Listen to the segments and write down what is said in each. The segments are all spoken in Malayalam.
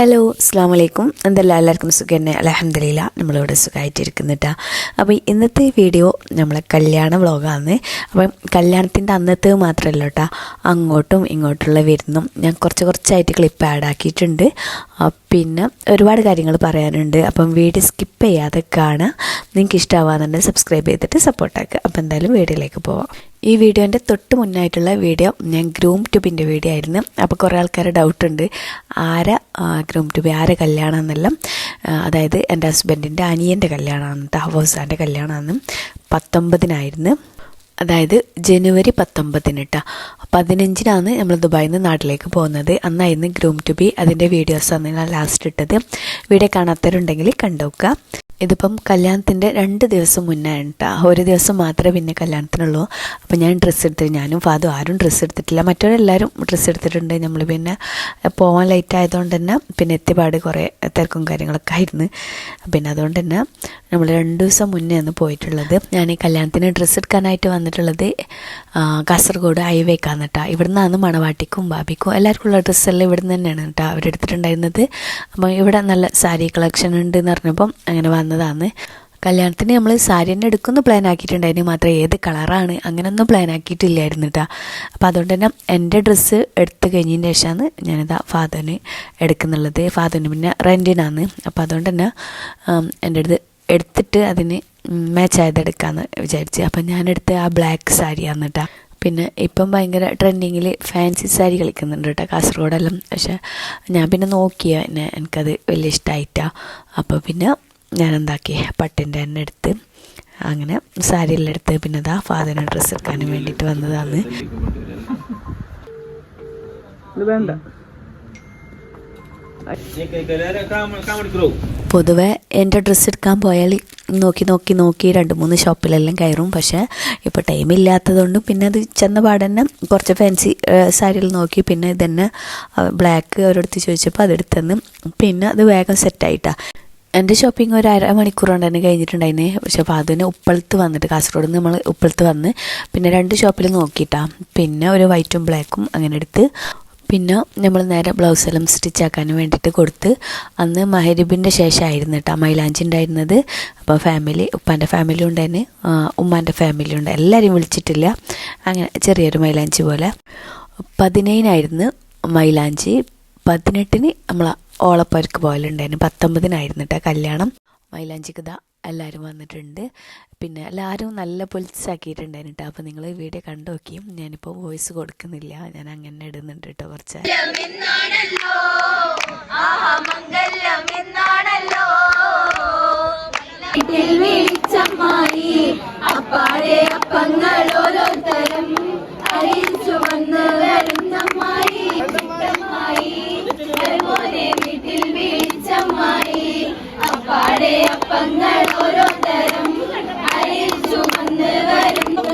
ഹലോ അസ്സാം വലൈക്കും എന്തെല്ലാം എല്ലാവർക്കും സുഖം തന്നെ അലഹമില്ല നമ്മളിവിടെ സുഖമായിട്ടിരിക്കുന്നിട്ടാ അപ്പോൾ ഇന്നത്തെ വീഡിയോ നമ്മളെ കല്യാണ വ്ളോഗാണ് അപ്പം കല്യാണത്തിന്റെ അന്നത്തെ മാത്രമല്ല കേട്ടോ അങ്ങോട്ടും ഇങ്ങോട്ടുള്ള വരുന്നും ഞാൻ കുറച്ച് കുറച്ചായിട്ട് ക്ലിപ്പ് ആഡ് ആക്കിയിട്ടുണ്ട്. പിന്നെ ഒരുപാട് കാര്യങ്ങൾ പറയാനുണ്ട്. അപ്പം വീഡിയോ സ്കിപ്പ് ചെയ്യാതെ കാണാം നിങ്ങൾക്ക് ഇഷ്ടമാവാന്നുണ്ടെങ്കിൽ സബ്സ്ക്രൈബ് ചെയ്തിട്ട് സപ്പോർട്ടാക്കുക അപ്പോൾ എന്തായാലും വീഡിയോയിലേക്ക് പോവാം. ഈ വീഡിയോന്റെ തൊട്ട് മുന്നായിട്ടുള്ള വീഡിയോ ഞാൻ ഗ്രൂം ട്യൂബിന്റെ വീഡിയോ ആയിരുന്നു. അപ്പോൾ കുറേ ആൾക്കാരെ ഡൗട്ട് ഉണ്ട്. ആരെ ഗ്രൂം ട്യൂബ് ആരെ കല്യാണം എന്നെല്ലാം? അതായത് എന്റെ ഹസ്ബൻഡിന്റെ അനിയന്റെ കല്യാണമാണ് തഹവസാന്റെ ഹവോസാന്റെ കല്യാണമാണ്. പത്തൊമ്പതിനായിരുന്നു. അതായത് ജനുവരി പത്തൊമ്പതിന് കേട്ടോ പതിനഞ്ചിനാണ് നമ്മൾ ദുബായിൽ നിന്ന് നാട്ടിലേക്ക് പോകുന്നത്. അന്നായിരുന്നു ഗ്രൂം ടു ബി അതിന്റെ വീഡിയോസാണ് ഞാൻ ലാസ്റ്റ് ഇട്ടത്. വീഡിയോ കാണാത്തവരുണ്ടെങ്കിൽ കണ്ടുനോക്കുക ഇതിപ്പം കല്യാണത്തിന്റെ രണ്ട് ദിവസം മുന്നേ കേട്ടോ ഒരു ദിവസം മാത്രമേ പിന്നെ കല്യാണത്തിനുള്ളൂ. അപ്പം ഞാൻ ഡ്രസ്സ് എടുത്തിട്ട് ഞാനും ഫാദും ആരും ഡ്രസ്സ് എടുത്തിട്ടില്ല. മറ്റവരെല്ലാവരും ഡ്രസ്സ് എടുത്തിട്ടുണ്ട്. നമ്മൾ പിന്നെ പോകാൻ ലേറ്റ് ആയതുകൊണ്ട് തന്നെ പിന്നെ എത്തിപ്പാട് കുറേ തിരക്കും കാര്യങ്ങളൊക്കെ ആയിരുന്നു. പിന്നെ അതുകൊണ്ട് തന്നെ നമ്മൾ രണ്ട് ദിവസം മുന്നേ ആണ് പോയിട്ടുള്ളത്. ഞാൻ ഈ കല്യാണത്തിന് ഡ്രസ്സ് എടുക്കാനായിട്ട് വന്നിട്ടുള്ളത് കാസർഗോഡ് ഹൈവേക്കാണ് കേട്ടോ ഇവിടുന്നാണ് മണവാട്ടിക്കും ബാബിക്കും എല്ലാവർക്കും ഉള്ള ഡ്രസ്സെല്ലാം ഇവിടുന്ന് തന്നെയാണ് കേട്ടോ അവരെടുത്തിട്ടുണ്ടായിരുന്നത്. അപ്പം ഇവിടെ നല്ല സാരി കളക്ഷൻ ഉണ്ട് എന്ന് പറഞ്ഞപ്പം അങ്ങനെ വന്നതാണ്. കല്യാണത്തിന് നമ്മൾ സാരി തന്നെ എടുക്കുന്ന പ്ലാൻ ആക്കിയിട്ടുണ്ടായിരുന്നു. മാത്രം ഏത് കളറാണ് അങ്ങനെയൊന്നും പ്ലാൻ ആക്കിയിട്ടില്ലായിരുന്നു കേട്ടോ അപ്പോൾ അതുകൊണ്ട് തന്നെ എന്റെ ഡ്രസ്സ് എടുത്തു കഴിഞ്ഞതിന് ശേഷമാണ് ഞാനിതാ ഫാദറിന് എടുക്കുന്നുള്ളത്. ഫാദറിന് പിന്നെ റെന്റിനാണ് അപ്പോൾ അതുകൊണ്ട് തന്നെ എന്റെ അടുത്ത് എടുത്തിട്ട് അതിന് മാച്ച് ആയത് എടുക്കാമെന്ന് വിചാരിച്ച്. അപ്പം ഞാനെടുത്ത് ആ ബ്ലാക്ക് സാരിയാണ് കേട്ടോ പിന്നെ ഇപ്പം ഭയങ്കര ട്രെൻഡിങ്ങിൽ ഫാൻസി സാരി കളിക്കുന്നുണ്ട് കേട്ടോ കാസർഗോഡെല്ലാം. പക്ഷേ ഞാൻ പിന്നെ നോക്കിയ എന്നെ എനിക്കത് വലിയ ഇഷ്ടമായിട്ടാണ് അപ്പോൾ പിന്നെ ഞാൻ എന്താക്കി പട്ടിന്റെ തന്നെ എടുത്ത് അങ്ങനെ സാരിയെല്ലാം എടുത്ത് പിന്നെ ഇതാ ഫാദറിന് ഡ്രസ്സ് എടുക്കാനും വേണ്ടിയിട്ട് വന്നതാണ്. വേണ്ട. പൊതുവെ എന്റെ ഡ്രസ്സ് എടുക്കാൻ പോയാൽ നോക്കി നോക്കി നോക്കി രണ്ട് മൂന്ന് ഷോപ്പിലെല്ലാം കയറും. പക്ഷേ ഇപ്പോൾ ടൈം ഇല്ലാത്തതുകൊണ്ട് പിന്നെ അത് ചെന്ന പാടെ തന്നെ കുറച്ച് ഫാൻസി സാരികൾ നോക്കി പിന്നെ ഇതന്നെ ബ്ലാക്ക് അവരടുത്ത് ചോദിച്ചപ്പോൾ അതെടുത്തെന്ന്. പിന്നെ അത് വേഗം സെറ്റായിട്ടാ എന്റെ ഷോപ്പിംഗ് ഒരു അര മണിക്കൂർ കൊണ്ട് തന്നെ കഴിഞ്ഞിട്ടുണ്ടായിരുന്നു പക്ഷെ അപ്പോൾ അതിന് ഉപ്പളത്ത് വന്നിട്ട് കാസർഗോഡ് നിന്ന് നമ്മൾ ഉപ്പളത്ത് വന്ന് പിന്നെ രണ്ട് ഷോപ്പിൽ നോക്കിയിട്ടാ പിന്നെ ഒരു വൈറ്റും ബ്ലാക്കും അങ്ങനെ എടുത്ത് പിന്നെ നമ്മൾ നേരെ ബ്ലൗസ് എല്ലാം സ്റ്റിച്ച് ആക്കാൻ വേണ്ടിയിട്ട് കൊടുത്ത് അന്ന് മഹരിബിന്റെ ശേഷമായിരുന്നു കേട്ടോ മൈലാഞ്ചി ഉണ്ടായിരുന്നത്. അപ്പോൾ ഫാമിലി ഉപ്പാന്റെ ഫാമിലി ഉണ്ടായിരുന്നു ഉമ്മാന്റെ ഫാമിലി ഉണ്ട്. എല്ലാവരെയും വിളിച്ചിട്ടില്ല. അങ്ങനെ ചെറിയൊരു മൈലാഞ്ചി പോലെ. പതിനേഴിനായിരുന്നു മൈലാഞ്ചി. പതിനെട്ടിന് നമ്മൾ ഓളപ്പരുക്ക് പോലുണ്ടായിരുന്നു പത്തൊമ്പതിനായിരുന്നു കല്യാണം. മൈലാഞ്ചിക്ക് ഇതാ എല്ലാവരും വന്നിട്ടുണ്ട്. പിന്നെ എല്ലാവരും നല്ല പൊലിച്ചാക്കിയിട്ടുണ്ടായിരുന്നു കേട്ടോ അപ്പോൾ നിങ്ങൾ വീഡിയോ കണ്ടു നോക്കിയും ഞാനിപ്പോൾ വോയിസ് കൊടുക്കുന്നില്ല. ഞാൻ അങ്ങനെ ഇടുന്നുണ്ട് കേട്ടോ കുറച്ച് അപ്പാടെ അപ്പങ്ങൾ അരിച്ചു വന്ന് വരുന്നമ്മായി. വിളിച്ചമ്മായി അപ്പാടെ അപ്പങ്ങൾ ഓരോരുത്തരും അരിച്ചു വന്ന് വരുന്നു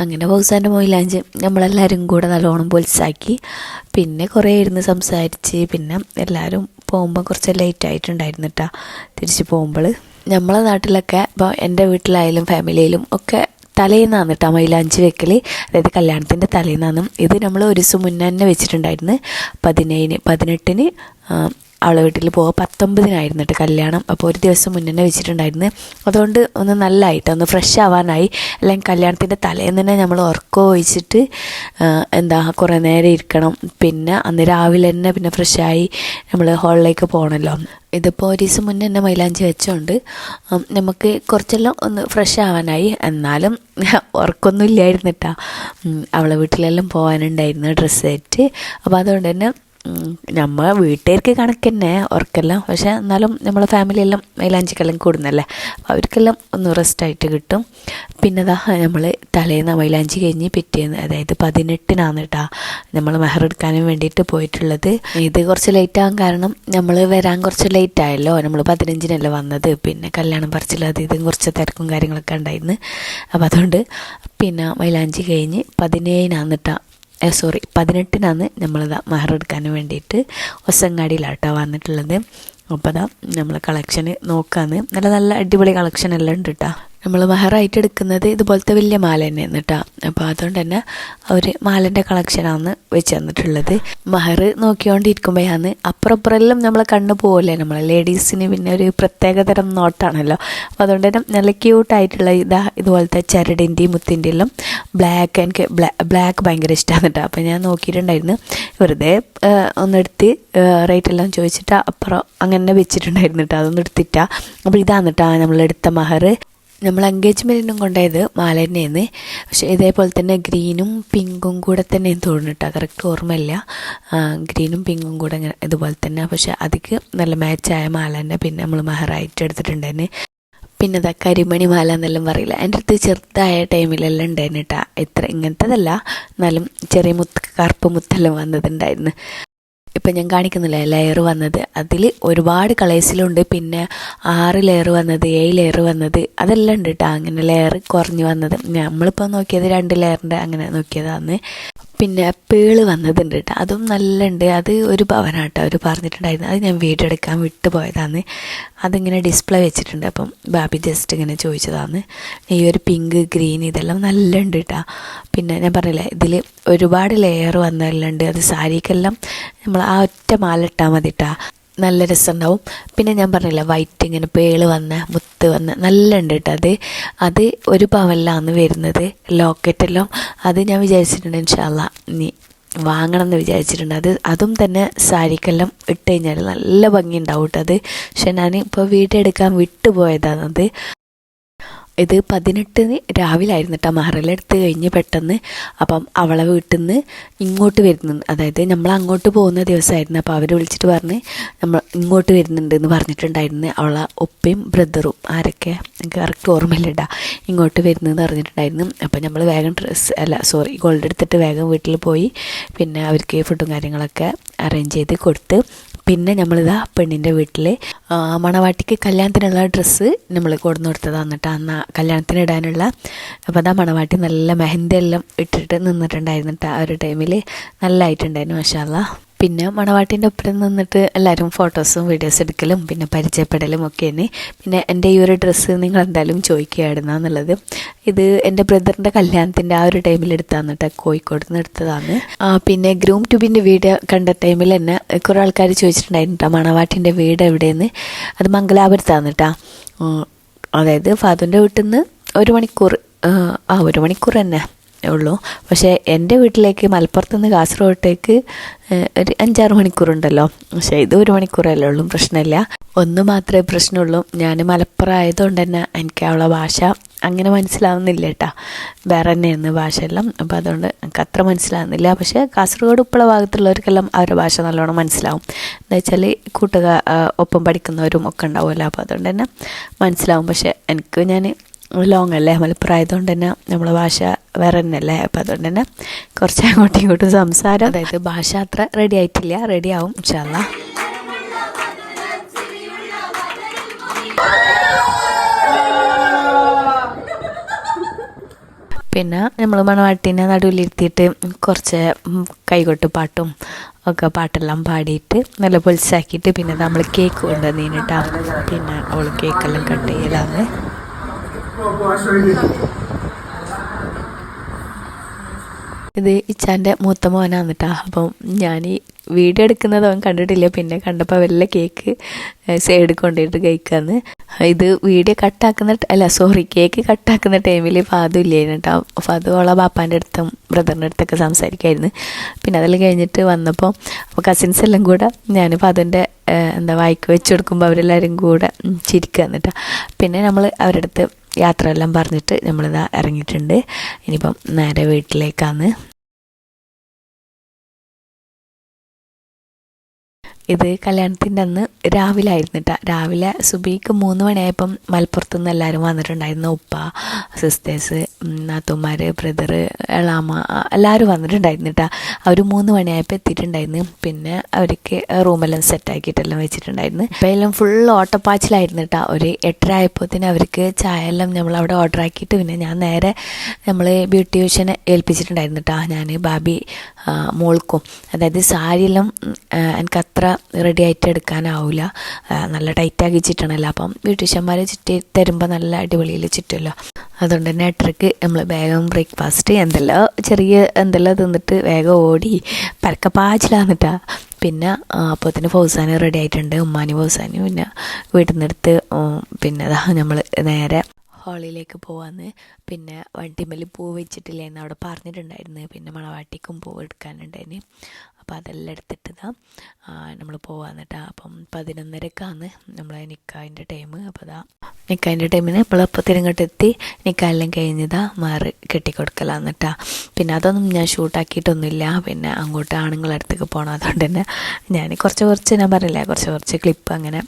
അങ്ങനെ ബൗസാന്റെ മൊയിലാഞ്ച് നമ്മളെല്ലാവരും കൂടെ നല്ലോണം പൊലിച്ചാക്കി. പിന്നെ കുറേ ഇരുന്ന് സംസാരിച്ച് പിന്നെ എല്ലാവരും പോകുമ്പോൾ കുറച്ച് ലേറ്റ് ആയിട്ടുണ്ടായിരുന്നു തിരിച്ച് പോകുമ്പോൾ നമ്മളെ നാട്ടിലൊക്കെ ഇപ്പോൾ എന്റെ വീട്ടിലായാലും ഫാമിലിയിലും ഒക്കെ തലേന്നാണ് കേട്ടോ വെക്കൽ അതായത് കല്യാണത്തിന്റെ തലേന്നാണ് ഇത് നമ്മൾ ഒരു ദിവസം മുന്നേ തന്നെ വെച്ചിട്ടുണ്ടായിരുന്നു. പതിനേഴിന് പതിനെട്ടിന് അവളെ വീട്ടിൽ പോവുക പത്തൊമ്പതിനായിരുന്നു കേട്ടോ കല്യാണം. അപ്പോൾ ഒരു ദിവസം മുന്നേ വെച്ചിട്ടുണ്ടായിരുന്നു. അതുകൊണ്ട് ഒന്ന് നല്ലതായിട്ട് ഒന്ന് ഫ്രഷ് ആവാനായി. അല്ലെങ്കിൽ കല്യാണത്തിന്റെ തലേന്ന് തന്നെ നമ്മൾ ഉറക്കം ഒഴിച്ചിട്ട് എന്താ കുറേ നേരം ഇരിക്കണം. പിന്നെ അന്ന് രാവിലെ തന്നെ പിന്നെ ഫ്രഷായി നമ്മൾ ഹോളിലേക്ക് പോകണമല്ലോ ഇതിപ്പോൾ ഒരു ദിവസം മുന്നേ തന്നെ മൈലാഞ്ചി വെച്ചോണ്ട് നമുക്ക് കുറച്ചെല്ലാം ഒന്ന് ഫ്രഷ് ആവാനായി. എന്നാലും ഉറക്കൊന്നും ഇല്ലായിരുന്നു അവളെ വീട്ടിലെല്ലാം പോകാനുണ്ടായിരുന്നു ഡ്രസ്സ് സെറ്റ് അപ്പോൾ അതുകൊണ്ട് തന്നെ ഉം, നമ്മ വീട്ടുകാർക്ക് കണക്ക് തന്നെ ഉറക്കെല്ലാം പക്ഷേ എന്നാലും നമ്മളെ ഫാമിലിയെല്ലാം മൈലാഞ്ചിക്കെല്ലാം കൂടുന്നല്ലേ? അപ്പോൾ അവർക്കെല്ലാം ഒന്ന് റെസ്റ്റായിട്ട് കിട്ടും. പിന്നെ ദാ നമ്മൾ തലേന്ന് മൈലാഞ്ചി കഴിഞ്ഞ് പിറ്റേന്ന് അതായത് പതിനെട്ടിനാണ് കേട്ടോ നമ്മൾ മെഹർ എടുക്കാനും വേണ്ടിയിട്ട് പോയിട്ടുള്ളത്. ഇത് കുറച്ച് ലേറ്റ് ആകാൻ കാരണം നമ്മൾ വരാൻ കുറച്ച് ലേറ്റ് ആയല്ലോ. നമ്മൾ പതിനഞ്ചിനല്ലേ വന്നത്. പിന്നെ കല്യാണം പറിച്ചില്ല അത് ഇതും കുറച്ച് തിരക്കും കാര്യങ്ങളൊക്കെ ഉണ്ടായിരുന്നു. അപ്പോൾ അതുകൊണ്ട് പിന്നെ മൈലാഞ്ചി കഴിഞ്ഞ് പതിനേഴിനാണ് കേട്ടോ സോറി പതിനെട്ടിനാണ് നമ്മളിതാ മഹറെടുക്കാൻ വേണ്ടിയിട്ട് ഒസങ്ങാടിയിലാട്ടോ വന്നിട്ടുള്ളത്. അപ്പോൾ അതാ നമ്മൾ കളക്ഷന് നോക്കാന്ന് നല്ല നല്ല അടിപൊളി കളക്ഷൻ എല്ലാം ഉണ്ട് കേട്ടോ നമ്മൾ മെഹറായിട്ട് എടുക്കുന്നത് ഇതുപോലത്തെ വലിയ മാല തന്നെയാണ് കേട്ടോ അപ്പോൾ അതുകൊണ്ട് തന്നെ അവർ മാലന്റെ കളക്ഷനാണ് വെച്ച് തന്നിട്ടുള്ളത് മെഹർ നോക്കിക്കൊണ്ടിരിക്കുമ്പോഴാണ് അപ്പുറപ്പുറെല്ലാം നമ്മളെ കണ്ണ് പോകല്ലേ നമ്മളെ ലേഡീസിന് പിന്നെ ഒരു പ്രത്യേക തരം നോട്ടാണല്ലോ. അപ്പോൾ അതുകൊണ്ട് തന്നെ നല്ല ക്യൂട്ടായിട്ടുള്ള ഇതാ ഇതുപോലത്തെ ചരടിന്റെയും മുത്തിന്റെ എല്ലാം ബ്ലാക്ക് എനിക്ക് ബ്ലാക്ക് ഭയങ്കര ഇഷ്ടമാണ് കേട്ടോ അപ്പോൾ ഞാൻ നോക്കിയിട്ടുണ്ടായിരുന്നു. വെറുതെ ഒന്നെടുത്ത് റേറ്റ് എല്ലാം ചോദിച്ചിട്ട് അപ്പുറം അങ്ങനെ വെച്ചിട്ടുണ്ടായിരുന്നു കേട്ടോ അതൊന്നും എടുത്തിട്ടാ അപ്പോൾ ഇതാണ് കേട്ടോ നമ്മളെടുത്ത മഹർ നമ്മൾ എൻഗേജ്മെന്റിനും കൊണ്ടുപോയത് മാല തന്നെയാണ് പക്ഷേ ഇതേപോലെ തന്നെ ഗ്രീനും പിങ്കും കൂടെ തന്നെ തോന്നുന്നു കേട്ടോ. കറക്റ്റ് ഓർമ്മയില്ല. ഗ്രീനും പിങ്കും കൂടെ ഇങ്ങനെ ഇതുപോലെ തന്നെ. പക്ഷേ അതിക്ക് നല്ല മാച്ചായ മാല തന്നെ പിന്നെ നമ്മൾ മഹറായിട്ട് എടുത്തിട്ടുണ്ടായിരുന്നു. പിന്നെ ഇതാ കരിമണി മാല എന്നെല്ലാം പറയില്ല. എന്റെ അടുത്ത് ചെറുതായ ടൈമിലെല്ലാം ഉണ്ടായിരുന്നു കേട്ടോ. ഇത്ര ഇങ്ങനത്തതല്ല. എന്നാലും ചെറിയ മുത്ത് കറുപ്പ് മുത്തെല്ലാം വന്നതുണ്ടായിരുന്നു. ഇപ്പം ഞാൻ കാണിക്കുന്നില്ല ലെയർ വന്നത്? അതിൽ ഒരുപാട് കളേഴ്സിലുണ്ട്. പിന്നെ ആറ് ലെയർ വന്നത് ഏഴ് ലെയർ വന്നത് അതെല്ലാം ഉണ്ട് കേട്ടോ അങ്ങനെ ലെയർ കുറഞ്ഞു വന്നത്. നമ്മളിപ്പോൾ നോക്കിയത് രണ്ട് ലെയറിന്റെ അങ്ങനെ നോക്കിയതാണ്. പിന്നെ പേൾ വന്നതുണ്ട് കേട്ടോ. അതും നല്ലുണ്ട്. അത് ഒരു ഭവനാട്ടോ അവർ പറഞ്ഞിട്ടുണ്ടായിരുന്നു അത് ഞാൻ വീഡിയോ എടുക്കാൻ വിട്ടു വിട്ടുപോയതാണ് അതിങ്ങനെ ഡിസ്പ്ലേ വെച്ചിട്ടുണ്ട്. അപ്പം ബാബി ജസ്റ്റ് ഇങ്ങനെ ചോദിച്ചതാണ് ഈ ഒരു പിങ്ക് ഗ്രീൻ ഇതെല്ലാം നല്ലുണ്ട് കേട്ടോ. പിന്നെ ഞാൻ പറഞ്ഞില്ലേ ഇതിൽ ഒരുപാട് ലെയർ വന്നതെല്ലാം ഉണ്ട്. അത് സാരിക്കെല്ലാം നമ്മൾ ആ ഒറ്റ മാല ഇട്ടാൽ മതി കേട്ടോ. നല്ല രസമുണ്ടാവും. പിന്നെ ഞാൻ പറഞ്ഞില്ല വൈറ്റ് ഇങ്ങനെ പേൾ വന്ന മുത്ത് വന്ന നല്ല ഉണ്ട് കേട്ടോ അത്. അത് ഒരു പവനിലാണ് വരുന്നത് ലോക്കറ്റെല്ലാം അത് ഞാൻ വിചാരിച്ചിട്ടുണ്ട് ഇൻഷാല്ല ഇനി വാങ്ങണം എന്ന് വിചാരിച്ചിട്ടുണ്ട്. അത് അതും തന്നെ സാരിക്കെല്ലാം ഇട്ട് കഴിഞ്ഞാൽ നല്ല ഭംഗി ഉണ്ടാവും കേട്ടോ അത്. പക്ഷെ ഞാൻ ഇപ്പോൾ വീട്ടിലെടുക്കാൻ വിട്ടുപോയതാണത് ഇത് പതിനെട്ടിന് രാവിലെ ആയിരുന്നു കേട്ടോ മഹറലെടുത്ത് കഴിഞ്ഞ് പെട്ടെന്ന് അപ്പം അവളെ വീട്ടിൽ നിന്ന് ഇങ്ങോട്ട് വരുന്നുണ്ട്. അതായത് നമ്മൾ അങ്ങോട്ട് പോകുന്ന ദിവസമായിരുന്നു. അപ്പോൾ അവർ വിളിച്ചിട്ട് പറഞ്ഞ് നമ്മൾ ഇങ്ങോട്ട് വരുന്നുണ്ട് എന്ന് പറഞ്ഞിട്ടുണ്ടായിരുന്നു. അവളെ ഒപ്പയും ബ്രദറും ആരൊക്കെ? എനിക്ക് കറക്റ്റ് ഓർമ്മയില്ലടാ. ഇങ്ങോട്ട് വരുന്നതെന്ന് പറഞ്ഞിട്ടുണ്ടായിരുന്നു. അപ്പോൾ നമ്മൾ വേഗം ഡ്രസ്സ് അല്ല സോറി ഗോൾഡ് എടുത്തിട്ട് വേഗം വീട്ടിൽ പോയി. പിന്നെ അവർക്ക് ഫുഡും കാര്യങ്ങളൊക്കെ അറേഞ്ച് ചെയ്ത് കൊടുത്ത് പിന്നെ നമ്മളിതാ പെണ്ണിന്റെ വീട്ടിൽ മണവാട്ടിക്ക് കല്യാണത്തിനുള്ള ഡ്രസ്സ് നമ്മൾ കൊടുന്നു കൊടുത്തതാണ് കേട്ടോ. അന്ന് കല്യാണത്തിന് ഇടാനുള്ള. അപ്പോൾ അതാ മണവാട്ടി നല്ല മെഹന്തി എല്ലാം ഇട്ടിട്ട് നിന്നിട്ടുണ്ടായിരുന്നു കേട്ടോ ആ ഒരു ടൈമിൽ നല്ലതായിട്ടുണ്ടായിരുന്നു മഷാല്ല പിന്നെ മണവാട്ടിന്റെ ഒപ്പം നിന്നിട്ട് എല്ലാവരും ഫോട്ടോസും വീഡിയോസ് എടുക്കലും പിന്നെ പരിചയപ്പെടലും ഒക്കെയാണ്. പിന്നെ എന്റെ ഈ ഒരു ഡ്രസ്സ് നിങ്ങൾ എന്തായാലും ചോദിക്കുകയായിരുന്നു എന്നുള്ളത്. ഇത് എന്റെ ബ്രദറിന്റെ കല്യാണത്തിന്റെ ആ ഒരു ടൈമിൽ എടുത്താന്ന് കേട്ടോ. കോഴിക്കോട് നിന്ന് എടുത്തതാണ്. പിന്നെ ഗ്രൂം ട്യൂബിന്റെ വീഡിയോ കണ്ട ടൈമിൽ തന്നെ കുറേ ആൾക്കാർ ചോദിച്ചിട്ടുണ്ടായിരുന്നു കേട്ടോ മണവാട്ടിന്റെ വീട് എവിടെയെന്ന്. അത് മംഗലാപുരത്താണ് കേട്ടോ. അതായത് ഫാദുവിന്റെ വീട്ടിൽ നിന്ന് ഒരു മണിക്കൂർ ആ ഒരു മണിക്കൂർ തന്നെ. ഉള്ളൂ. പക്ഷേ എന്റെ വീട്ടിലേക്ക് മലപ്പുറത്ത് നിന്ന് കാസർഗോട്ടേക്ക് ഒരു അഞ്ചാറ് മണിക്കൂറുണ്ടല്ലോ. പക്ഷേ ഇത് ഒരു മണിക്കൂറല്ലേ ഉള്ളൂ പ്രശ്നമില്ല. ഒന്ന് മാത്രമേ പ്രശ്നമുള്ളൂ. ഞാൻ മലപ്പുറം ആയതുകൊണ്ട് തന്നെ എനിക്ക് അവളെ ഭാഷ അങ്ങനെ മനസ്സിലാവുന്നില്ല കേട്ടാ. വേറെ തന്നെയായിരുന്നു ഭാഷയെല്ലാം. അപ്പോൾ അതുകൊണ്ട് എനിക്ക് അത്ര മനസ്സിലാവുന്നില്ല. പക്ഷേ കാസർഗോഡ് ഉപ്പള ഭാഗത്തുള്ളവർക്കെല്ലാം അവരുടെ ഭാഷ നല്ലോണം മനസ്സിലാവും. എന്താ വെച്ചാൽ കൂട്ടുകാർ ഒപ്പം പഠിക്കുന്നവരും ഒക്കെ ഉണ്ടാവുമല്ലോ. അപ്പോൾ അതുകൊണ്ട് തന്നെ മനസ്സിലാവും. പക്ഷേ എനിക്ക് ഞാൻ ലോങ് അല്ലേ? മലപ്പുറം തന്നെ നമ്മളെ ഭാഷ വേറെ തന്നെയല്ലേ അപ്പോൾ അതുകൊണ്ട് തന്നെ കുറച്ച് അങ്ങോട്ടും ഇങ്ങോട്ടും സംസാരം. അതായത് ഭാഷ അത്ര റെഡി ആയിട്ടില്ല. റെഡി ആവും. ഇൻഷാല്ല പിന്നെ നമ്മൾ മണവാട്ടിനെ നടുവിലിരുത്തിയിട്ട് കുറച്ച് കൈകൊട്ട് പാട്ടും ഒക്കെ പാട്ടെല്ലാം പാടിയിട്ട് നല്ല പൊലിച്ചാക്കിയിട്ട് പിന്നെ നമ്മൾ കേക്ക് കൊണ്ടുവന്നീനിട്ടാ പിന്നെ അവൾ കേക്കെല്ലാം കട്ട് ചെയ്യലാന്ന് ഇത് ഇച്ചാന്റെ മൂത്ത മോനാണ് കേട്ടോ അപ്പം ഞാൻ ഈ വീഡിയോ എടുക്കുന്നത് അവൻ കണ്ടിട്ടില്ല. പിന്നെ കണ്ടപ്പോൾ വല്ല കേക്ക് സൈഡ് കൊണ്ടുപോയിട്ട് കഴിക്കാന്ന്. ഇത് വീഡിയോ കട്ടാക്കുന്ന അല്ല സോറി കേക്ക് കട്ടാക്കുന്ന ടൈമിൽ ഫാദു ഇല്ലായിരുന്നു കേട്ടോ ഫാദു ഓളെ ബാപ്പാന്റെ അടുത്തും ബ്രദറിന്റെ അടുത്തൊക്കെ സംസാരിക്കായിരുന്നു. പിന്നെ അതെല്ലാം കഴിഞ്ഞിട്ട് വന്നപ്പോൾ അപ്പോൾ കസിൻസ് എല്ലാം കൂടെ ഞാൻ ഫാദുവിന്റെ എന്താ വായിക്ക് വെച്ച് കൊടുക്കുമ്പോൾ അവരെല്ലാവരും കൂടെ ചിരിക്കുക എന്നിട്ടാ പിന്നെ നമ്മൾ അവരുടെ അടുത്ത് യാത്രയെല്ലാം പറഞ്ഞിട്ട് നമ്മളിതാ ഇറങ്ങിയിട്ടുണ്ട്. ഇനിയിപ്പം നേരെ വീട്ടിലേക്കാണ്. ഇത് കല്യാണത്തിന്റെ അന്ന് രാവിലെ ആയിരുന്നു കേട്ടോ രാവിലെ സുബിക്ക് മൂന്ന് മണിയായപ്പം മലപ്പുറത്ത് നിന്ന് എല്ലാവരും വന്നിട്ടുണ്ടായിരുന്നു. ഉപ്പ സിസ്റ്റേഴ്സ് നാത്തുമാർ ബ്രദർ എളാമ എല്ലാവരും വന്നിട്ടുണ്ടായിരുന്നു കേട്ടോ അവർ മൂന്ന് മണിയായപ്പോൾ എത്തിയിട്ടുണ്ടായിരുന്നു. പിന്നെ അവർക്ക് റൂമെല്ലാം സെറ്റാക്കിയിട്ടെല്ലാം വെച്ചിട്ടുണ്ടായിരുന്നു. അപ്പോൾ എല്ലാം ഫുൾ ഓട്ടപ്പാച്ചിലായിരുന്നു കേട്ടോ ഒരു എട്ടര ആയപ്പോഴത്തേന് അവർക്ക് ചായ എല്ലാം നമ്മൾ അവിടെ ഓർഡർ ആക്കിയിട്ട് പിന്നെ ഞാൻ നേരെ നമ്മൾ ബ്യൂട്ടീഷ്യനെ ഏൽപ്പിച്ചിട്ടുണ്ടായിരുന്നു കേട്ടോ ഞാൻ ബാബി മോൾക്കും. അതായത് സാരിയെല്ലാം എനിക്ക് അത്ര റെഡി ആയിട്ട് എടുക്കാനാവില്ല നല്ല ടൈറ്റാക്കി ചിട്ടണമല്ലോ അപ്പം ബ്യൂട്ടീഷ്യന്മാർ ചുറ്റി തരുമ്പോൾ നല്ല അടിപൊളിയിൽ ചുറ്റുമല്ലോ അതുകൊണ്ട് തന്നെ എട്ടരക്ക് നമ്മൾ വേഗം ബ്രേക്ക്ഫാസ്റ്റ് എന്തെല്ലാം ചെറിയ എന്തെല്ലാം തിന്നിട്ട് വേഗം ഓടി പരക്കപ്പാച്ചിലാന്നിട്ടാ. പിന്നെ അപ്പത്തിന് ഫൗസാനും റെഡി ആയിട്ടുണ്ട്. ഉമ്മാനി ഫൗസാനും. പിന്നെ വീട്ടിൽ നിന്നെടുത്ത് പിന്നെ നമ്മൾ നേരെ ഹാളിലേക്ക് പോവാന്ന്. പിന്നെ വണ്ടിമേൽ പൂ വെച്ചിട്ടില്ലേന്ന് അവിടെ പറഞ്ഞിട്ടുണ്ടായിരുന്നു. പിന്നെ മണവാട്ടിക്കും പൂ എടുക്കാനുണ്ടായിരുന്നു അപ്പം അതെല്ലാം എടുത്തിട്ടതാ. നമ്മൾ പോവാന്നിട്ടാ. അപ്പം പതിനൊന്നരക്കാണ് നമ്മളെ നിക്കാഹിന്റെ ടൈം അപ്പോൾ അതാ നിക്കാഹിന്റെ ടൈമിന് നമ്മളപ്പോൾ ഇങ്ങോട്ട് എത്തി നിക്കാലെല്ലാം കഴിഞ്ഞതാ. മാറി കെട്ടിക്കൊടുക്കലാന്നിട്ടാ. പിന്നെ അതൊന്നും ഞാൻ ഷൂട്ടാക്കിയിട്ടൊന്നുമില്ല. പിന്നെ അങ്ങോട്ട് ആണുങ്ങളടുത്തേക്ക് പോകണം അതുകൊണ്ട് തന്നെ ഞാൻ കുറച്ച് കുറച്ച് ഞാൻ പറഞ്ഞില്ല? കുറച്ച് കുറച്ച് ക്ലിപ്പ് അങ്ങനെ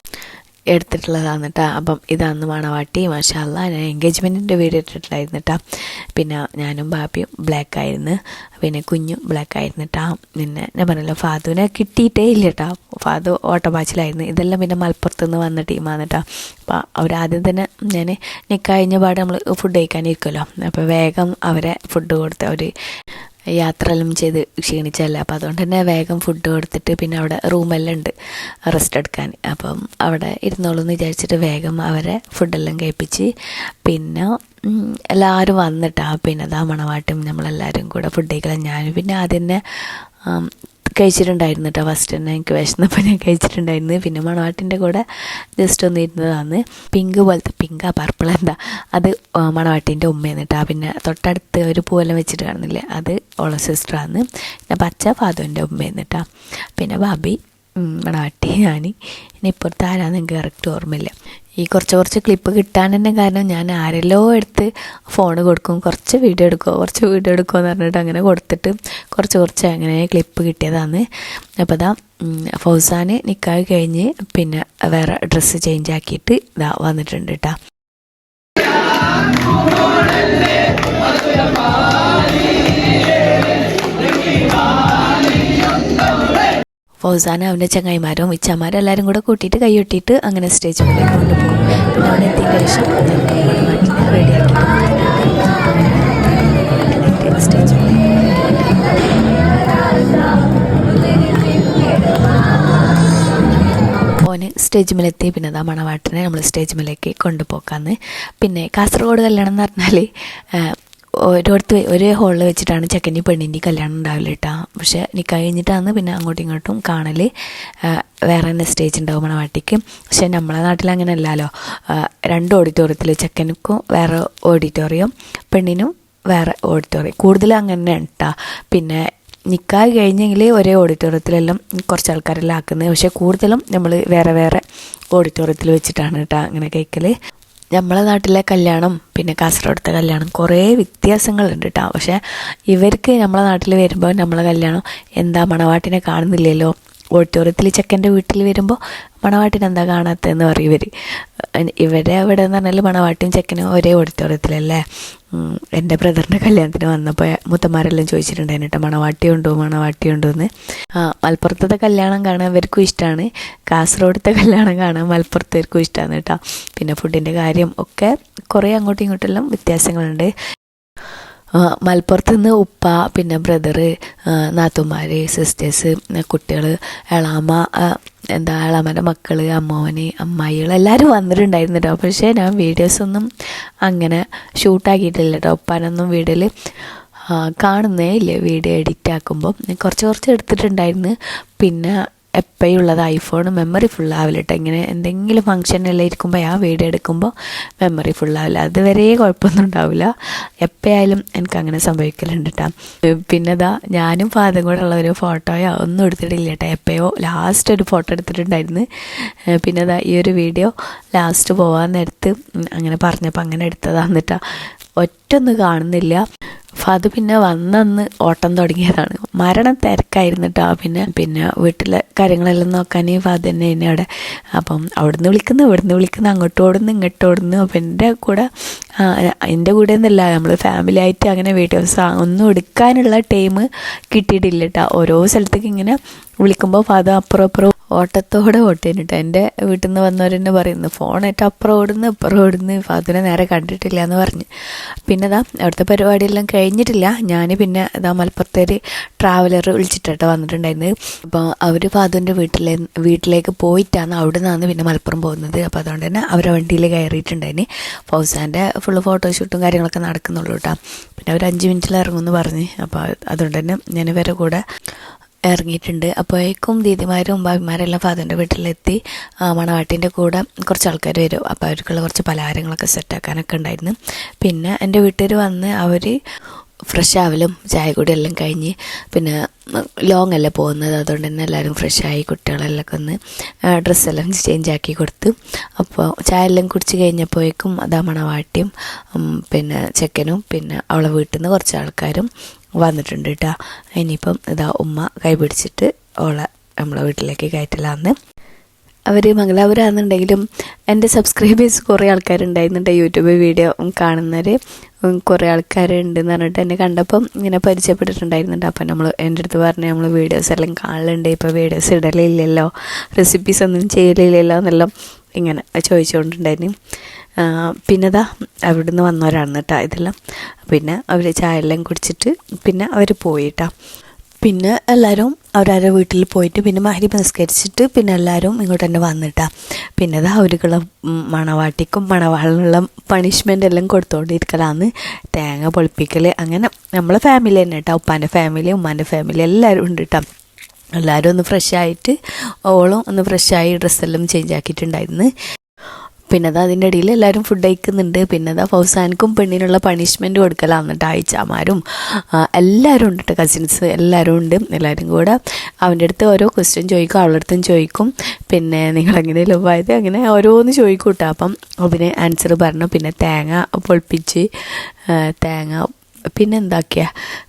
എടുത്തിട്ടുള്ളതാണ് കേട്ടോ അപ്പം ഇതാണ് മണവാട്ടി മാഷാല്ല ഞാൻ എൻഗേജ്മെന്റിന്റെ വീഡിയോ ഇട്ടിട്ടുണ്ടായിരുന്നു കേട്ടോ പിന്നെ ഞാനും ബാപ്പിയും ബ്ലാക്ക് ആയിരുന്നു. പിന്നെ കുഞ്ഞും ബ്ലാക്ക് ആയിരുന്നു കേട്ടോ പിന്നെ ഞാൻ പറഞ്ഞല്ലോ ഫാദുവിനെ കിട്ടിയിട്ടേ ഇല്ല കേട്ടോ ഫാദു ഓട്ടപ്പാച്ചിലായിരുന്നു ഇതെല്ലാം പിന്നെ മലപ്പുറത്ത് നിന്ന് വന്ന ടീമാണ് കേട്ടോ അപ്പോൾ അവരാദ്യം തന്നെ ഞാൻ നിൽക്കഴിഞ്ഞ പാട് നമ്മൾ ഫുഡ് കഴിക്കാനിരിക്കുമല്ലോ അപ്പോൾ വേഗം അവരെ ഫുഡ് കൊടുത്ത് അവർ യാത്രയെല്ലാം ചെയ്ത് ക്ഷീണിച്ചല്ല അപ്പോൾ അതുകൊണ്ട് തന്നെ വേഗം ഫുഡ് കൊടുത്തിട്ട് പിന്നെ അവിടെ റൂമെല്ലാം ഉണ്ട്. റെസ്റ്റ് എടുക്കാൻ. അപ്പം അവിടെ ഇരുന്നോളൂ എന്ന് വിചാരിച്ചിട്ട് വേഗം അവരെ ഫുഡെല്ലാം കഴിപ്പിച്ച് പിന്നെ എല്ലാവരും വന്നിട്ടാ പിന്നെ അതാ മണവാട്ടും നമ്മളെല്ലാവരും കൂടെ ഫുഡ് കഴിക്കണം ഞാനും പിന്നെ ആദ്യം തന്നെ കഴിച്ചിട്ടുണ്ടായിരുന്നു കേട്ടോ ഫസ്റ്റ് തന്നെ എനിക്ക് വിശന്നപ്പോൾ ഞാൻ കഴിച്ചിട്ടുണ്ടായിരുന്നു. പിന്നെ മണവാട്ടിന്റെ കൂടെ ജസ്റ്റ് ഒന്ന് ഇരുന്നതാണ്. പിങ്ക് പോലത്തെ പിങ്കാ പർപ്പിൾ എന്താ അത് മണവാട്ടിന്റെ ഉമ്മയാണ് കേട്ടോ പിന്നെ തൊട്ടടുത്ത് ഒരു പൂവെല്ലാം വെച്ചിട്ട് കാണുന്നില്ലേ അത് ഓള സിസ്റ്ററാണ് പിന്നെ പച്ച ഫാദുവിന്റെ ഉമ്മയാണ് കേട്ടോ പിന്നെ ബാബി മണവാട്ടി ഞാൻ ഇനി ഇപ്പുറത്ത് ആരാന്ന് എനിക്ക് കറക്റ്റ് ഓർമ്മയില്ല. ഈ കുറച്ച് കുറച്ച് ക്ലിപ്പ് കിട്ടാൻ തന്നെ കാരണം ഞാൻ ആരെല്ലോ എടുത്ത് ഫോൺ കൊടുക്കും. കുറച്ച് വീഡിയോ എടുക്കുമോ കുറച്ച് വീഡിയോ എടുക്കുമോ എന്ന് പറഞ്ഞിട്ട് അങ്ങനെ കൊടുത്തിട്ട് കുറച്ച് കുറച്ച് അങ്ങനെ ക്ലിപ്പ് കിട്ടിയതാണ്. അപ്പോൾ ഉം, ഫൗസാന് നിൽക്കാതെ കഴിഞ്ഞ് പിന്നെ വേറെ ഡ്രസ്സ് ചേഞ്ച് ആക്കിയിട്ട് ഇതാ വന്നിട്ടുണ്ട് കേട്ടോ ഫൗസാന അവന്റെ ചങ്ങായിമാരും ഇച്ചാമാരും എല്ലാവരും കൂടെ കൂട്ടിയിട്ട് കൈയൊട്ടിയിട്ട് അങ്ങനെ സ്റ്റേജ് മുകളിലേക്ക് കൊണ്ടുപോകും. പിന്നെ അവിടെ എത്തിയതിന് ശേഷം മണവാട്ടിനെ റെഡിയാക്കി സ്റ്റേജ് ഓന് സ്റ്റേജ് മേലെത്തി. പിന്നെ അതാ മണവാട്ടിനെ നമ്മൾ സ്റ്റേജ് മേലേക്ക് കൊണ്ടുപോക്കാന്ന്. പിന്നെ കാസർഗോഡ് കല്യാണം എന്ന് പറഞ്ഞാൽ ഓരോരുത്തർ ഒരേ ഹോളിൽ വെച്ചിട്ടാണ് ചെക്കന്റെ പെണ്ണിന്റെ കല്യാണം ഉണ്ടാവില്ല കേട്ടോ. പക്ഷേ നിൽക്കാൻ കഴിഞ്ഞിട്ടാണ് പിന്നെ അങ്ങോട്ടും ഇങ്ങോട്ടും കാണൽ വേറെ തന്നെ സ്റ്റേജ് ഉണ്ടാവും മണവാട്ടിക്ക്. പക്ഷേ നമ്മളെ നാട്ടിൽ അങ്ങനെ അല്ലല്ലോ രണ്ട് ഓഡിറ്റോറിയത്തിൽ ചെക്കനുക്കും വേറെ ഓഡിറ്റോറിയം പെണ്ണിനും വേറെ ഓഡിറ്റോറിയം കൂടുതൽ അങ്ങനെ ഉണ്ടാ പിന്നെ നിൽക്കാൻ കഴിഞ്ഞെങ്കിൽ ഒരേ ഓഡിറ്റോറിയത്തിലെല്ലാം കുറച്ച് ആൾക്കാരെല്ലാം ആക്കുന്നത്. പക്ഷേ കൂടുതലും നമ്മൾ വേറെ വേറെ ഓഡിറ്റോറിയത്തിൽ വെച്ചിട്ടാണ് കേട്ടോ അങ്ങനെ കഴിക്കൽ നമ്മളെ നാട്ടിലെ കല്യാണം പിന്നെ കാസർഗോഡത്തെ കല്യാണം കുറേ വ്യത്യാസങ്ങളുണ്ട് കേട്ടോ പക്ഷേ ഇവർക്ക് നമ്മളെ നാട്ടിൽ വരുമ്പോൾ നമ്മളെ കല്യാണം എന്താ മണവാട്ടിനെ കാണുന്നില്ലല്ലോ? ഓഡിറ്റോറിയത്തിൽ ചെക്കന്റെ വീട്ടിൽ വരുമ്പോൾ മണവാട്ടിന് എന്താ കാണാത്തതെന്ന് പറയും ഇവർ ഇവരെ അവിടെ എന്ന് പറഞ്ഞാൽ മണവാട്ടിയും ചെക്കനും ഒരേ ഓഡിറ്റോറിയത്തിലല്ലേ? എന്റെ ബ്രദറിന്റെ കല്യാണത്തിന് വന്നപ്പോൾ മുത്തന്മാരെല്ലാം ചോദിച്ചിട്ടുണ്ടായിരുന്നു കേട്ടോ മണവാട്ടി ഉണ്ടോ മണവാട്ടി ഉണ്ടോ എന്ന്. മലപ്പുറത്തെ കല്യാണം കാണാൻ ഇവർക്കും ഇഷ്ടമാണ് കാസർഗോഡത്തെ കല്യാണം കാണാൻ മലപ്പുറത്തേർക്കും ഇഷ്ടമാണ് കേട്ടോ. പിന്നെ ഫുഡിന്റെ കാര്യം ഒക്കെ കുറേ അങ്ങോട്ടും ഇങ്ങോട്ടെല്ലാം വ്യത്യാസങ്ങളുണ്ട്. മലപ്പുറത്ത് നിന്ന് ഉപ്പ പിന്നെ ബ്രദറ് നാത്തുമാർ സിസ്റ്റേഴ്സ് കുട്ടികൾ എളാമ എന്താ എളാമന്റെ മക്കൾ അമ്മോന് അമ്മായികൾ എല്ലാവരും വന്നിട്ടുണ്ടായിരുന്നു കേട്ടോ പക്ഷേ ഞാൻ വീഡിയോസൊന്നും അങ്ങനെ ഷൂട്ടാക്കിയിട്ടില്ല കേട്ടോ ഉപ്പാനൊന്നും വീഡിയോയിൽ കാണുന്നേ ഇല്ല. വീഡിയോ എഡിറ്റ് ആക്കുമ്പോൾ കുറച്ച് കുറച്ച് എടുത്തിട്ടുണ്ടായിരുന്നു. പിന്നെ എപ്പോഴും ഉള്ളത് ഐഫോൺ മെമ്മറി ഫുള്ളാവില്ല ഇങ്ങനെ എന്തെങ്കിലും ഫങ്ഷനെല്ലാം ഇരിക്കുമ്പോൾ ആ വീഡിയോ എടുക്കുമ്പോൾ മെമ്മറി ഫുള്ളാവില്ല അതുവരെ കുഴപ്പമൊന്നും ഉണ്ടാവില്ല. എപ്പോഴായാലും എനിക്ക് അങ്ങനെ സംഭവിക്കലുണ്ട് കേട്ടോ പിന്നെ ഇതാ ഞാനും ഫാദറും കൂടെ ഉള്ള ഒരു ഫോട്ടോയോ ഒന്നും എടുത്തിട്ടില്ല കേട്ടോ എപ്പോഴോ ലാസ്റ്റ് ഒരു ഫോട്ടോ എടുത്തിട്ടുണ്ടായിരുന്നു. പിന്നെ ഇതാ ഈ ഒരു വീഡിയോ ലാസ്റ്റ് പോകാൻ നേരത്ത് അങ്ങനെ പറഞ്ഞപ്പോൾ അങ്ങനെ എടുത്തതാന്നിട്ടാ ഒറ്റൊന്നും കാണുന്നില്ല. ഫത് പിന്നെ വന്നന്ന് ഓട്ടം തുടങ്ങിയതാണ്. മരണം തിരക്കായിരുന്നു കേട്ടോ പിന്നെ പിന്നെ വീട്ടിലെ കാര്യങ്ങളെല്ലാം നോക്കാൻ ഫാദർ തന്നെ എന്നെ അവിടെ അപ്പം അവിടുന്ന് വിളിക്കുന്നു ഇവിടുന്ന് വിളിക്കുന്നു അങ്ങോട്ട് ഓടുന്നു ഇങ്ങോട്ട് ഓടുന്നു. അപ്പം എന്റെ കൂടെ എന്റെ കൂടെ ഒന്നല്ല നമ്മൾ ഫാമിലി ആയിട്ട് അങ്ങനെ വീട്ടിൽ ഒന്നും എടുക്കാനുള്ള ടൈം കിട്ടിയിട്ടില്ല കേട്ടോ ഓരോ സ്ഥലത്തേക്ക് ഇങ്ങനെ വിളിക്കുമ്പോൾ ഫാദർ അപ്പുറം അപ്പുറം ഓട്ടത്തോടെ ഓട്ടേന് കേട്ടോ എന്റെ വീട്ടിൽ നിന്ന് വന്നവരെന്നെ പറയുന്നു ഫോണായിട്ട് അപ്പുറം ഓടുന്നു ഇപ്പുറം ഓടുന്നു. ഫാദറിനെ നേരെ കണ്ടിട്ടില്ല എന്ന് പറഞ്ഞ്. പിന്നെ ഇതാ അവിടുത്തെ പരിപാടിയെല്ലാം കഴിഞ്ഞിട്ടില്ല. ഞാൻ പിന്നെ ഇതാ മലപ്പുറത്തെ ഒരു ട്രാവലർ വിളിച്ചിട്ടോ വന്നിട്ടുണ്ടായിരുന്നു. അപ്പോൾ അവർ ഫാദുവിന്റെ വീട്ടിലെ വീട്ടിലേക്ക് പോയിട്ടാണ് അവിടെ നിന്നാണ് പിന്നെ മലപ്പുറം പോകുന്നത്. അപ്പോൾ അതുകൊണ്ട് തന്നെ അവരെ വണ്ടിയിൽ കയറിയിട്ടുണ്ടായിന്. ഫൗസാന്റെ ഫുള്ള് ഫോട്ടോഷൂട്ടും കാര്യങ്ങളൊക്കെ നടക്കുന്നുള്ളൂ കേട്ടോ പിന്നെ അവർ അഞ്ച് മിനിറ്റിൽ ഇറങ്ങുമെന്ന് പറഞ്ഞ്. അപ്പോൾ അതുകൊണ്ട് തന്നെ ഞാൻ ഇവരെ കൂടെ ഇറങ്ങിയിട്ടുണ്ട്. അപ്പോഴേക്കും ദീദിമാരും ഭാവിമാരെല്ലാം ഫാദറിന്റെ വീട്ടിലെത്തി. മണവാട്ടിന്റെ കൂടെ കുറച്ച് ആൾക്കാർ വരും. അപ്പോൾ അവർക്കുള്ള കുറച്ച് പലഹാരങ്ങളൊക്കെ സെറ്റാക്കാനൊക്കെ ഉണ്ടായിരുന്നു. പിന്നെ എന്റെ വീട്ടിൽ വന്ന് അവർ ഫ്രഷ് ആവലും ചായ കൂടി എല്ലാം കഴിഞ്ഞ് പിന്നെ ലോങ് അല്ലേ പോകുന്നത്. അതുകൊണ്ട് തന്നെ എല്ലാവരും ഫ്രഷായി കുട്ടികളെല്ലാം ഒന്ന് ഡ്രസ്സെല്ലാം ചേഞ്ച് ആക്കി കൊടുത്ത്. അപ്പോൾ ചായ എല്ലാം കുടിച്ച് കഴിഞ്ഞപ്പോഴേക്കും അതാ മണവാട്ടിയും പിന്നെ ചെക്കനും പിന്നെ അവളെ വീട്ടിൽ നിന്ന് കുറച്ച് ആൾക്കാരും വന്നിട്ടുണ്ട് കേട്ടോ. ഇനിയിപ്പം ഇതാ ഉമ്മ കൈ പിടിച്ചിട്ട് ഓളെ നമ്മളെ വീട്ടിലേക്ക് കയറ്റലാന്ന്. അവർ മംഗലാപുരാണെന്നുണ്ടെങ്കിലും എന്റെ സബ്സ്ക്രൈബേഴ്സ് കുറേ ആൾക്കാരുണ്ടായിരുന്നുണ്ട് യൂട്യൂബ് വീഡിയോ കാണുന്നവർ കുറേ ആൾക്കാരുണ്ടെന്ന് പറഞ്ഞിട്ട് എന്നെ കണ്ടപ്പം ഇങ്ങനെ പരിചയപ്പെട്ടിട്ടുണ്ടായിരുന്നുണ്ട്. അപ്പം നമ്മൾ എന്റെ അടുത്ത് പറഞ്ഞ് നമ്മൾ വീഡിയോസ് എല്ലാം കാണലുണ്ട് ഇപ്പോൾ വീഡിയോസ് ഇടലില്ലല്ലോ റെസിപ്പീസ് ഒന്നും ചെയ്യലില്ലല്ലോ എന്നെല്ലാം ഇങ്ങനെ ചോദിച്ചുകൊണ്ടുണ്ടായിരുന്നു പിന്നെ ദാ അവിടുന്ന് വന്നവരാണ് കേട്ടോ ഇതെല്ലാം. പിന്നെ അവർ ചായ എല്ലാം കുടിച്ചിട്ട് പിന്നെ അവർ പോയിട്ടാ. പിന്നെ എല്ലാവരും അവരവരുടെ വീട്ടിൽ പോയിട്ട് പിന്നെ മഹരിബ് നിസ്കരിച്ചിട്ട് പിന്നെ എല്ലാവരും ഇങ്ങോട്ട് തന്നെ വന്നിട്ടാ. പിന്നെ അത് അവർക്കുള്ള മണവാട്ടിക്കും മണവാളിനുള്ള പണിഷ്മെന്റ് എല്ലാം കൊടുത്തുകൊണ്ടിരിക്കലാന്ന് തേങ്ങ പൊളിപ്പിക്കൽ അങ്ങനെ നമ്മളെ ഫാമിലി തന്നെ കേട്ടോ. ഉപ്പാന്റെ ഫാമിലി ഉമ്മാന്റെ ഫാമിലി എല്ലാവരും ഉണ്ട് കേട്ടോ. എല്ലാവരും ഒന്ന് ഫ്രഷ് ആയിട്ട് ഓളും ഒന്ന് ഫ്രഷായി ഡ്രസ്സെല്ലാം ചേഞ്ച് ആക്കിയിട്ടുണ്ടായിരുന്നു. പിന്നെ അത് അതിന്റെ ഇടയിൽ എല്ലാവരും ഫുഡ് കഴിക്കുന്നുണ്ട്. പിന്നെ അതാ ഫൗസാനക്കും പെണ്ണിനുള്ള പണിഷ്മെന്റ് കൊടുക്കലാണ് എന്നിട്ട് ആയിച്ചാമാരും. എല്ലാവരും ഉണ്ട് കേട്ടോ കസിൻസ് എല്ലാവരും ഉണ്ട്. എല്ലാവരും കൂടെ അവന്റെ അടുത്ത് ഓരോ ക്വസ്റ്റ്യൻ ചോദിക്കും അവളുടെ അടുത്തും ചോദിക്കും. പിന്നെ നിങ്ങളെങ്ങനെ ലവായത് അങ്ങനെ ഓരോന്ന് ചോദിക്കും കേട്ടോ അപ്പം അതിന് ആൻസർ പറഞ്ഞു. പിന്നെ തേങ്ങ പൊളിപ്പിച്ച് തേങ്ങ പിന്നെ എന്താക്കിയ?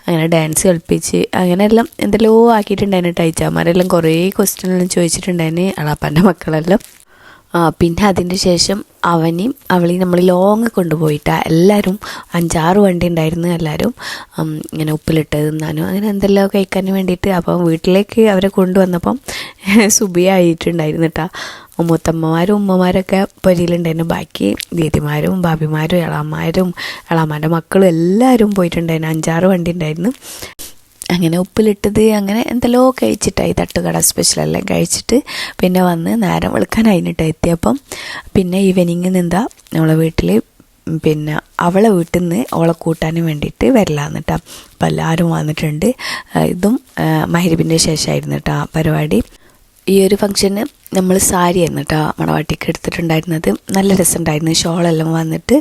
അങ്ങനെ ഡാൻസ് കളിപ്പിച്ച് അങ്ങനെ എല്ലാം എന്തെല്ലോ ആക്കിയിട്ടുണ്ടായിരുന്നു ടൈച്ചാമാരെല്ലാം കുറേ ക്വസ്റ്റ്യനെല്ലാം ചോദിച്ചിട്ടുണ്ടായിരുന്നു അളാപ്പാന്റെ മക്കളെല്ലാം. പിന്നെ അതിന്റെ ശേഷം അവനെയും അവളെയും നമ്മൾ ലോങ് കൊണ്ടുപോയിട്ടാ. എല്ലാവരും അഞ്ചാറ് വണ്ടി ഉണ്ടായിരുന്നു എല്ലാവരും ഇങ്ങനെ ഉപ്പിലിട്ട് തിന്നാനും അങ്ങനെ എന്തെല്ലാം കഴിക്കാൻ വേണ്ടിയിട്ട്. അപ്പം വീട്ടിലേക്ക് അവരെ കൊണ്ടുവന്നപ്പം സുബിയായിട്ടുണ്ടായിരുന്നു കേട്ടോ മുത്തമ്മമാരും ഉമ്മമാരൊക്കെ പൊരിയിലുണ്ടായിരുന്നു. ബാക്കി ദീദിമാരും ബാബിമാരും ഇളാമാരും ഇളാമാരുടെ മക്കളും എല്ലാവരും പോയിട്ടുണ്ടായിരുന്നു. അഞ്ചാറ് വണ്ടി ഉണ്ടായിരുന്നു. അങ്ങനെ ഉപ്പിലിട്ടത് അങ്ങനെ എന്തെല്ലോ കഴിച്ചിട്ടായി. തട്ടുകട സ്പെഷ്യലെല്ലാം കഴിച്ചിട്ട് പിന്നെ വന്ന് നേരം വെളുക്കാൻ വെളുക്കാനായിട്ട് എത്തിയപ്പം പിന്നെ ഈവനിങ് നിന്താ നമ്മളെ വീട്ടിൽ പിന്നെ അവളെ വീട്ടിൽ നിന്ന് ഓളെ കൂട്ടാനും വേണ്ടിയിട്ട് വരലാന്ന് കേട്ടോ അപ്പം എല്ലാവരും വന്നിട്ടുണ്ട്. ഇതും മഹരിബിന്റെ ശേഷമായിരുന്നു കേട്ടോ ആ പരിപാടി. ഈ ഒരു ഫംഗ്ഷന് നമ്മൾ സാരി ആയിരുന്നു കേട്ടോ മണവാട്ടിക്ക് എടുത്തിട്ടുണ്ടായിരുന്നത്. നല്ല രസമുണ്ടായിരുന്നു. ഷോളെല്ലാം വന്നിട്ട്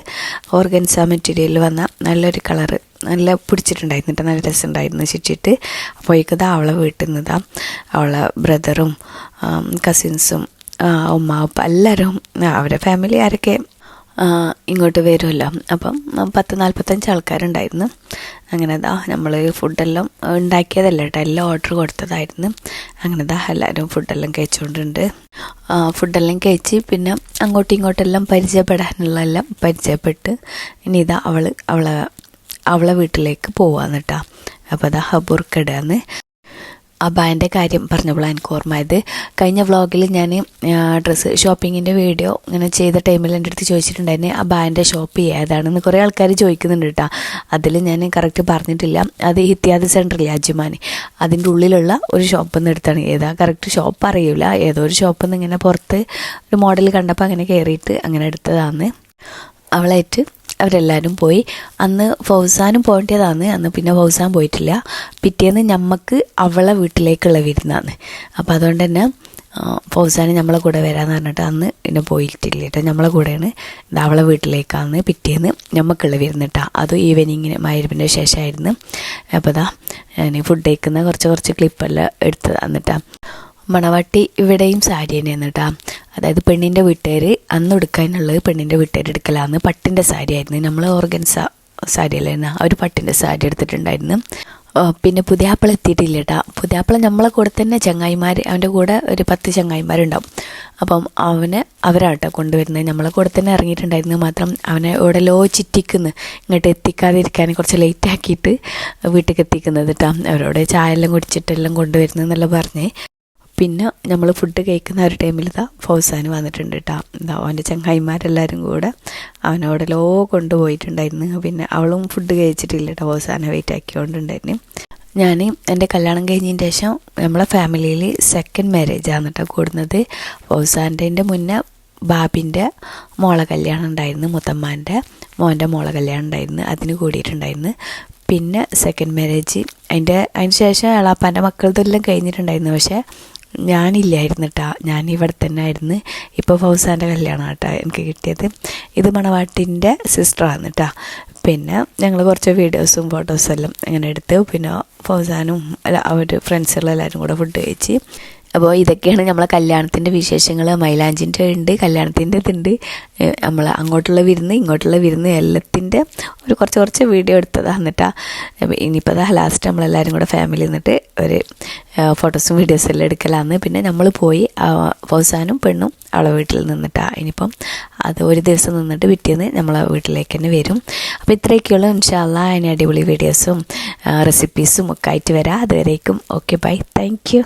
ഓർഗൻസ മെറ്റീരിയൽ വന്ന നല്ലൊരു കളറ്. നല്ല പിടിച്ചിട്ടുണ്ടായിരുന്നു കേട്ടോ നല്ല രസമുണ്ടായിരുന്നു ചുറ്റിട്ട് അപ്പോഴേക്കത് അവളെ വീട്ടിൽ നിന്നതാ അവളെ ബ്രദറും കസിൻസും ഉമ്മ ഉപ്പ എല്ലാവരും അവരുടെ അവരെ ഫാമിലി ആരൊക്കെ ഇങ്ങോട്ട് വരുമല്ലോ അപ്പം പത്ത് നാൽപ്പത്തഞ്ച് ആൾക്കാരുണ്ടായിരുന്നു. അങ്ങനെ ദാ നമ്മൾ ഫുഡെല്ലാം ഉണ്ടാക്കിയതല്ല കേട്ടോ എല്ലാം ഓർഡർ കൊടുത്തതായിരുന്നു. അങ്ങനെ ദാ എല്ലാവരും ഫുഡെല്ലാം കഴിച്ചുകൊണ്ടുണ്ട് ഫുഡെല്ലാം കഴിച്ച് പിന്നെ അങ്ങോട്ടും ഇങ്ങോട്ടെല്ലാം പരിചയപ്പെടാനുള്ള എല്ലാം പരിചയപ്പെട്ട് ഇനി ഇതാ അവൾ അവളെ അവളെ വീട്ടിലേക്ക് പോവാന്ന് കേട്ടോ അപ്പോൾ അതാ ഹബൂർക്കടയാന്ന് അബായന്റെ കാര്യം പറഞ്ഞപ്പോഴാണ് എനിക്ക് ഓർമ്മയത്. കഴിഞ്ഞ വ്ളോഗിൽ ഞാൻ ഡ്രസ്സ് ഷോപ്പിങ്ങിന്റെ വീഡിയോ ഇങ്ങനെ ചെയ്ത ടൈമിൽ എന്റെ അടുത്ത് ചോദിച്ചിട്ടുണ്ടായിരുന്നു അബായന്റെ ഷോപ്പ് ഏതാണെന്ന് കുറേ ആൾക്കാർ ചോദിക്കുന്നുണ്ട് കേട്ടോ അതിൽ ഞാൻ കറക്റ്റ് പറഞ്ഞിട്ടില്ല. അത് ഹിത്യാദ് സെന്ററിലെ അജുമാൻ അതിന്റെ ഉള്ളിലുള്ള ഒരു ഷോപ്പിൽ നിന്ന് എടുത്താണ്. ഏതാ കറക്റ്റ് ഷോപ്പ് അറിയില്ല ഏതോ ഒരു ഷോപ്പിൽ നിന്ന് ഇങ്ങനെ പുറത്ത് ഒരു മോഡൽ കണ്ടപ്പോൾ അങ്ങനെ കയറിയിട്ട് അങ്ങനെ എടുത്തതാണ് അവളായിട്ട് അവരെല്ലാവരും പോയി. അന്ന് ഫൗസാനും പോകേണ്ടതാണ് അന്ന് പിന്നെ ഫൗസാൻ പോയിട്ടില്ല. പിറ്റേന്ന് ഞമ്മക്ക് അവളെ വീട്ടിലേക്കുള്ള വിരുന്നാണ് അപ്പോൾ അതുകൊണ്ട് തന്നെ ഫൗസാന് നമ്മളെ കൂടെ വരാമെന്ന് പറഞ്ഞിട്ട് അന്ന് പിന്നെ പോയിട്ടില്ല കേട്ടോ. നമ്മളെ കൂടെയാണ്. അവളെ വീട്ടിലേക്കാണ് പിറ്റേന്ന് ഞമ്മക്കുള്ള വിരുന്നിട്ടാ. അത് ഈവനിങ്ങിന് മൈരവിന്റെ ശേഷമായിരുന്നു അപ്പോൾ അതാ ഞാൻ ഫുഡ് കഴിക്കുന്ന കുറച്ച് കുറച്ച് ക്ലിപ്പെല്ലാം എടുത്ത് തന്നിട്ടാ മണവാട്ടി ഇവിടെയും സാരി തന്നെയാണ് കേട്ടോ അതായത് പെണ്ണിന്റെ വീട്ടുകാർ അന്ന് എടുക്കാനുള്ളത് പെണ്ണിന്റെ വീട്ടുകാർ എടുക്കലാന്ന് പട്ടിന്റെ സാരി ആയിരുന്നു നമ്മൾ ഓർഗൻസ സാരി അല്ലായിരുന്നു ഒരു പട്ടിന്റെ സാരി എടുത്തിട്ടുണ്ടായിരുന്നു. പിന്നെ പുതിയാപ്പിള എത്തിയിട്ടില്ല കേട്ടോ പുതിയാപ്പിള നമ്മളെ കൂടെ തന്നെ ചങ്ങായിമാർ അവന്റെ കൂടെ ഒരു പത്ത് ചങ്ങായിമാരുണ്ടാവും. അപ്പം അവന് അവരാട്ടോ കൊണ്ടുവരുന്നത്. നമ്മളെ കൂടെ തന്നെ ഇറങ്ങിയിട്ടുണ്ടായിരുന്നു. മാത്രം അവനെ ഇവിടെ ലോ ചിറ്റിക്കുന്നു. ഇങ്ങോട്ട് എത്തിക്കാതിരിക്കാൻ കുറച്ച് ലേറ്റ് ആക്കിയിട്ട് വീട്ടിലേക്ക് എത്തിക്കുന്നത് കേട്ടോ അവരോട് ചായ എല്ലാം കുടിച്ചിട്ടെല്ലാം കൊണ്ടുവരുന്നെന്നെല്ലാം പറഞ്ഞ്. പിന്നെ നമ്മൾ ഫുഡ് കഴിക്കുന്ന ഒരു ടൈമിൽ ഇതാ ഫൗസാന് വന്നിട്ടുണ്ട് കേട്ടോ എന്താ അവന്റെ ചങ്ങായിമാരെല്ലാവരും കൂടെ അവനോടെല്ലോ കൊണ്ടുപോയിട്ടുണ്ടായിരുന്നു. പിന്നെ അവളും ഫുഡ് കഴിച്ചിട്ടില്ല കേട്ടോ ഫൗസാനെ വെയിറ്റ് ആക്കിക്കൊണ്ടുണ്ടായിരുന്നു. ഞാൻ എന്റെ കല്യാണം കഴിഞ്ഞതിന് ശേഷം നമ്മളെ ഫാമിലിയിൽ സെക്കൻഡ് മാരേജ് ആണ് കേട്ടോ കൂടുന്നത്. ഫൗസാന്റെ മുന്നേ ബാബിന്റെ മോളെ കല്യാണം ഉണ്ടായിരുന്നു മുത്തമ്മാന്റെ മോന്റെ മോളെ കല്യാണം ഉണ്ടായിരുന്നു അതിന് കൂടിയിട്ടുണ്ടായിരുന്നു. പിന്നെ സെക്കൻഡ് മാരേജ് അതിന്റെ അതിന് ശേഷം എളാപ്പാന്റെ മക്കളതെല്ലാം കഴിഞ്ഞിട്ടുണ്ടായിരുന്നു. പക്ഷേ ഞാനില്ലായിരുന്നു കേട്ടോ ഞാൻ ഇവിടെ തന്നെ ആയിരുന്നു ഇപ്പോൾ ഫൗസാന്റെ കല്യാണം കേട്ടോ എനിക്ക് കിട്ടിയത്. ഇത് മണവാട്ടിന്റെ സിസ്റ്ററാണ് കേട്ടോ പിന്നെ ഞങ്ങൾ കുറച്ച് വീഡിയോസും ഫോട്ടോസും എല്ലാം അങ്ങനെ എടുത്ത് പിന്നെ ഫൗസാനും അവർ ഫ്രണ്ട്സുകളെല്ലാവരും കൂടെ ഫുഡ് കഴിച്ച് അപ്പോൾ ഇതൊക്കെയാണ് നമ്മളെ കല്യാണത്തിന്റെ വിശേഷങ്ങൾ മൈലാഞ്ചിന്റെ ഉണ്ട് കല്യാണത്തിന്റെ ഇതുണ്ട്. നമ്മൾ അങ്ങോട്ടുള്ള വിരുന്ന് ഇങ്ങോട്ടുള്ള വിരുന്ന് എല്ലാത്തിന്റെ ഒരു കുറച്ച് കുറച്ച് വീഡിയോ എടുത്തതാണ് എന്നിട്ടാ. ഇനിയിപ്പോൾ അതാ ലാസ്റ്റ് നമ്മളെല്ലാവരും കൂടെ ഫാമിലി നിന്നിട്ട് ഒരു ഫോട്ടോസും വീഡിയോസും എല്ലാം എടുക്കലാന്ന്. പിന്നെ നമ്മൾ പോയി ആ, പെണ്ണും അവളെ വീട്ടിൽ നിന്നിട്ടാണ് ഇനിയിപ്പം അത് ഒരു ദിവസം നിന്നിട്ട് പിറ്റേന്ന് നമ്മളെ വീട്ടിലേക്ക് തന്നെ വരും. അപ്പോൾ ഇത്രയൊക്കെയുള്ള. ഇൻഷാല്ല അതിന് അടിപൊളി വീഡിയോസും റെസിപ്പീസും ഒക്കെ ആയിട്ട് വരാം. അതുവരേക്കും. Okay bye thank